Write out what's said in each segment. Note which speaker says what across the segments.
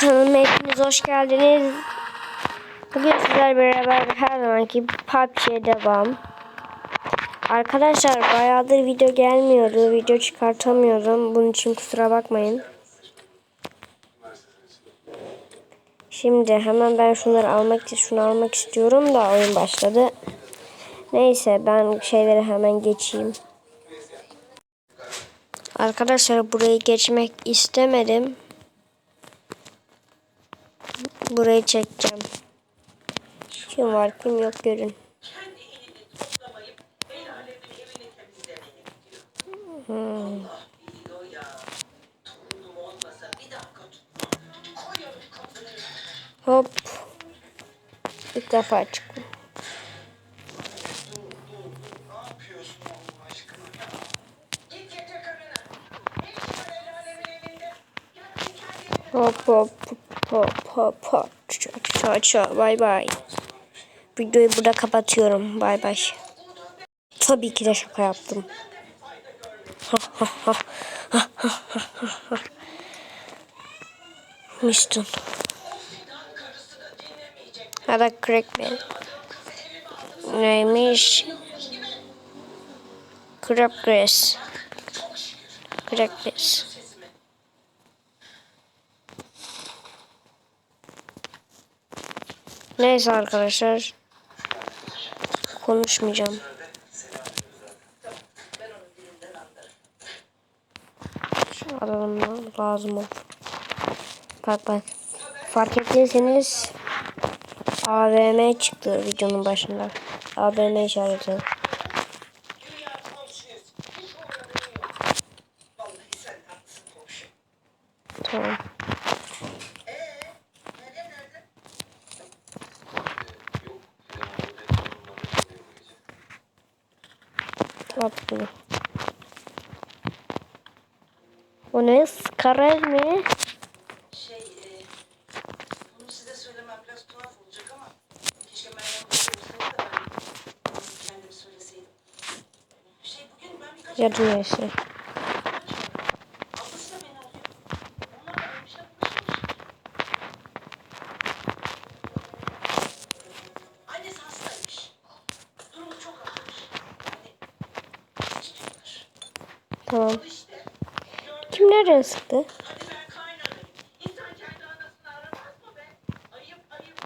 Speaker 1: kanalıma hepiniz hoş geldiniz. Bugün sizlerle beraber her zamanki PUBG'ye devam. Arkadaşlar bayağıdır video gelmiyordu. Video çıkartamıyorum. Bunun için kusura bakmayın. Şimdi hemen ben şunları almak şunu almak istiyorum da oyun başladı. Neyse ben şeyleri hemen geçeyim. Arkadaşlar burayı geçmek istemedim. Burayı çekeceğim. Kim var kim yok görün. Hmm. Hop. İlk defa çıktım. Hop hop hop hop. Ço ço ço. Bay bay. Videoyu burada kapatıyorum. Bay bay. Tabii ki de şaka yaptım. Miston. Hadi Crackman. Neymiş? Crabgrass. Crabgrass. Neyse arkadaşlar. Konuşmayacağım. Şu adamla lazım olur. Bak bak. Fark ettiyseniz AVM çıktı videonun başında. AVM işareti. Tamam. Tatlı. O ne? Skarer mi?
Speaker 2: Şey, e, bunu size söylemem biraz tuhaf olacak ama keşke Meryem olsaydı da ben kendim söyleseydim. Şey, bugün ben birkaç
Speaker 1: Ya neyse.
Speaker 2: ablası da beni arıyor. Onlar da ölmüşler, buluşmuş. Annesi hastaymış. Durumu çok ağırmış. Yani istiyorlar.
Speaker 1: Tamam. Nereye sıktı?
Speaker 2: hadi ben kaynanayım. İnsan kendi anasını aramaz mı be? Ayıp ayıp.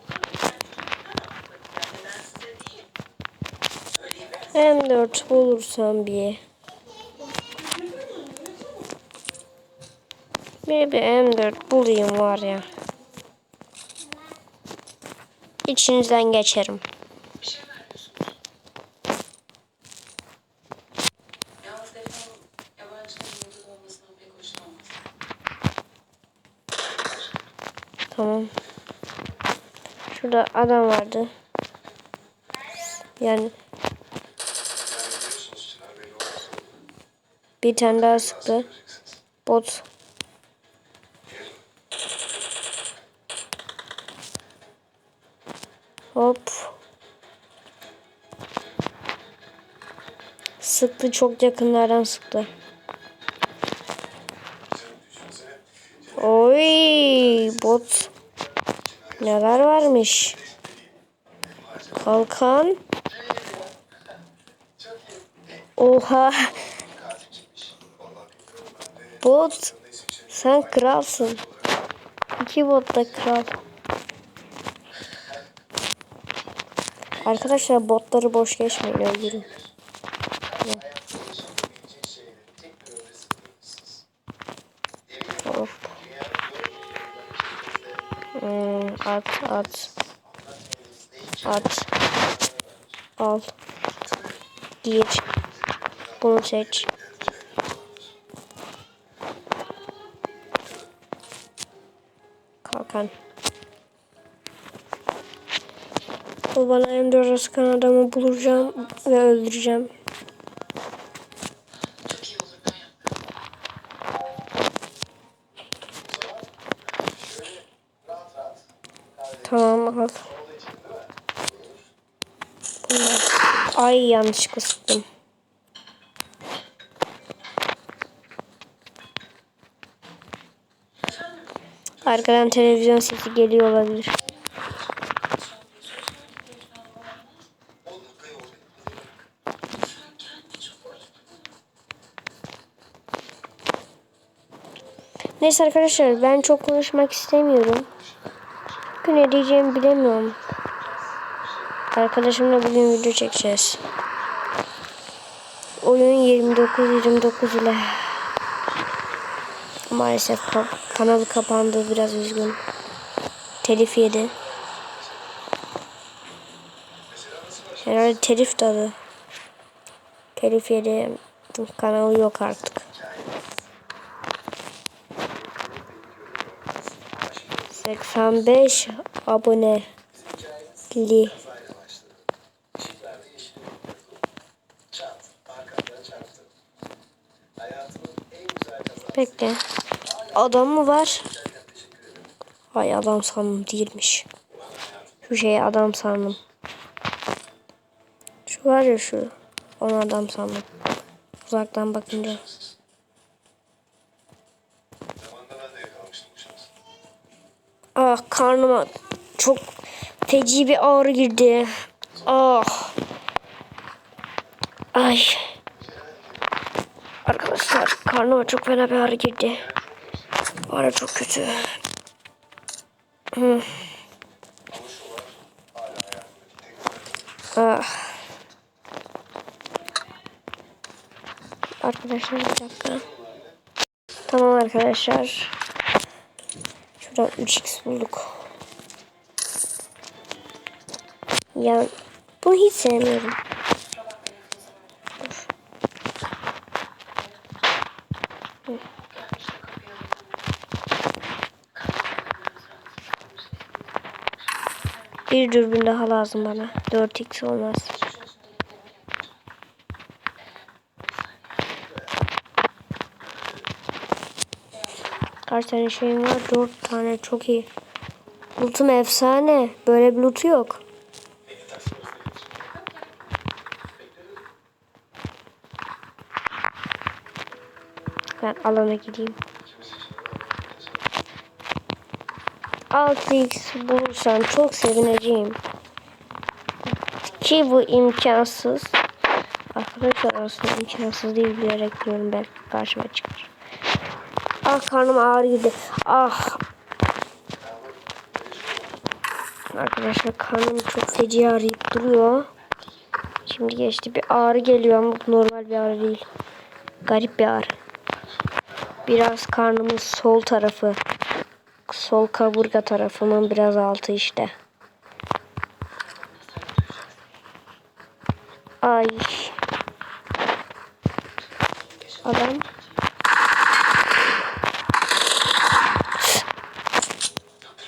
Speaker 2: Ulan ben çocuktan aldım. Yani ben size değil.
Speaker 1: M4 bulursam bir. Bir bir M4 bulayım var ya. İçinizden geçerim. Şurada adam vardı. Yani bir tane daha sıktı. Bot. Hop. Sıktı çok yakınlardan sıktı. Oy bot. Neler varmış. Kalkan. Oha. Bot. Sen kralsın. İki bot da kral. Arkadaşlar botları boş geçmeyin öldürün. Hop. Hmm, at at. At. Al. Gir. Bunu seç. Kalkan. O bana M4 sıkan adamı bulacağım ve öldüreceğim. Tamam al. Bunlar. Ay yanlışlıkla sıktım. Arkadan televizyon sesi geliyor olabilir. Neyse arkadaşlar ben çok konuşmak istemiyorum. Ne diyeceğimi bilemiyorum. Arkadaşımla bugün video çekeceğiz. Oyun 29-29 ile maalesef ka- kanalı kapandı biraz üzgün. Telif yedi. Herhalde telif dalı. Telif yedi. Kanalı yok artık. 85 abone. Li. Bekle. Adam mı var? Ay adam sandım değilmiş. Şu şeye adam sandım. Şu var ya şu. Onu adam sandım. Uzaktan bakınca. Ah karnıma çok feci bir ağrı girdi. Ah. Ay. Arkadaşlar karnıma çok fena bir ağrı girdi. Ağrı çok kötü. Ah. Arkadaşlar bir dakika. Tamam arkadaşlar. Şuradan 3x bulduk. Ya bunu hiç sevmiyorum. Bir dürbün daha lazım bana. 4x olmaz. Kaç tane şeyim var? 4 tane çok iyi. Lootum efsane. Böyle bir lootu yok. Ben alana gideyim. 6x bulursam çok sevineceğim. Ki bu imkansız. Arkadaşlar aslında imkansız değil bilerek diyorum belki karşıma çıkar. Ah karnım ağrı girdi. Ah. Arkadaşlar karnım çok feci ağrıyıp duruyor. Şimdi geçti bir ağrı geliyor ama bu normal bir ağrı değil. Garip bir ağrı. Biraz karnımın sol tarafı. Sol kaburga tarafımın biraz altı işte. Ay. Adam.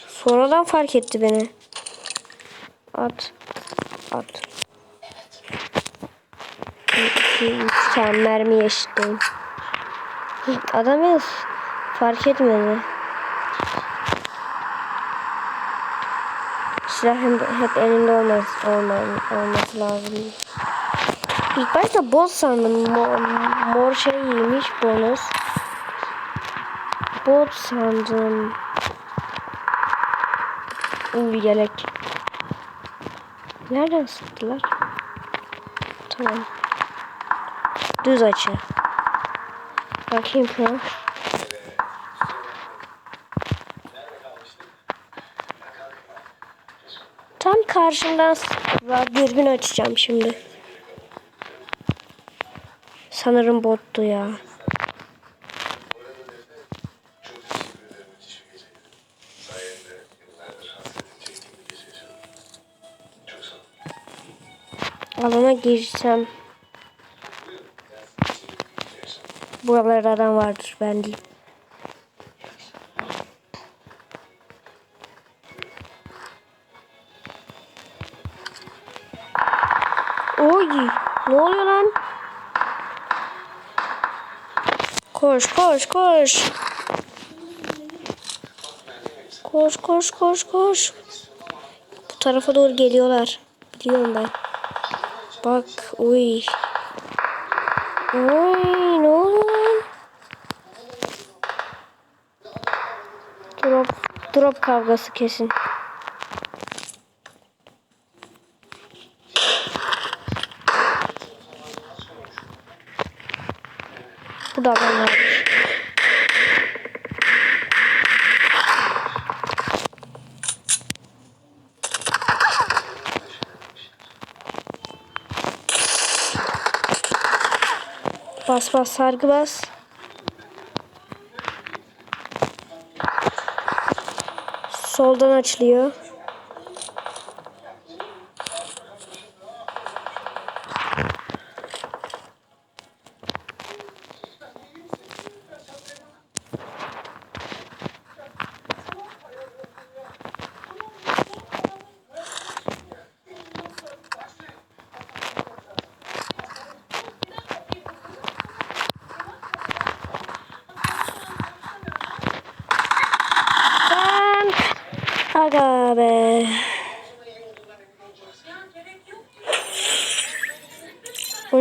Speaker 1: Sonradan fark etti beni. At. At. İki, üç tane mermi eşitleyin. Adam ya fark etmedi. Silah hep elinde olmaz, olmaz, olması lazım. İlk başta boss sandım. Mor, mor şeyiymiş bonus. Bot sandım. Uy yelek. Nereden sıktılar? Tamam. Düz açı. Bakayım şu an. Karşımdan sıktılar. Dürbün açacağım şimdi. Sanırım bottu ya. Alana girsem. Buralarda adam vardır ben değil. Ne oluyor lan? Koş koş koş. Koş koş koş koş. Bu tarafa doğru geliyorlar. Biliyorum ben. Bak uy. Uy ne oluyor lan? Drop Drop kavgası kesin. Bu da ben varmış. Bas bas sargı bas. Soldan açılıyor.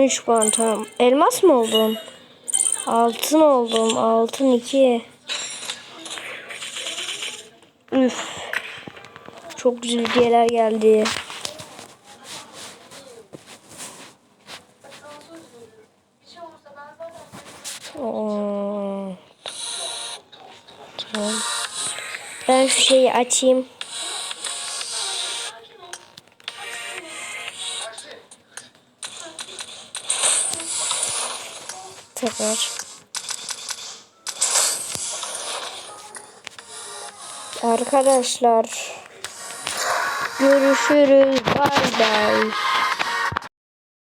Speaker 1: 13 bantam. Elmas mı oldum? Altın oldum. Altın 2. Üf. Çok güzel hediyeler geldi. Ben şu şeyi açayım. Tekrar. Arkadaşlar. Görüşürüz. Bay bay.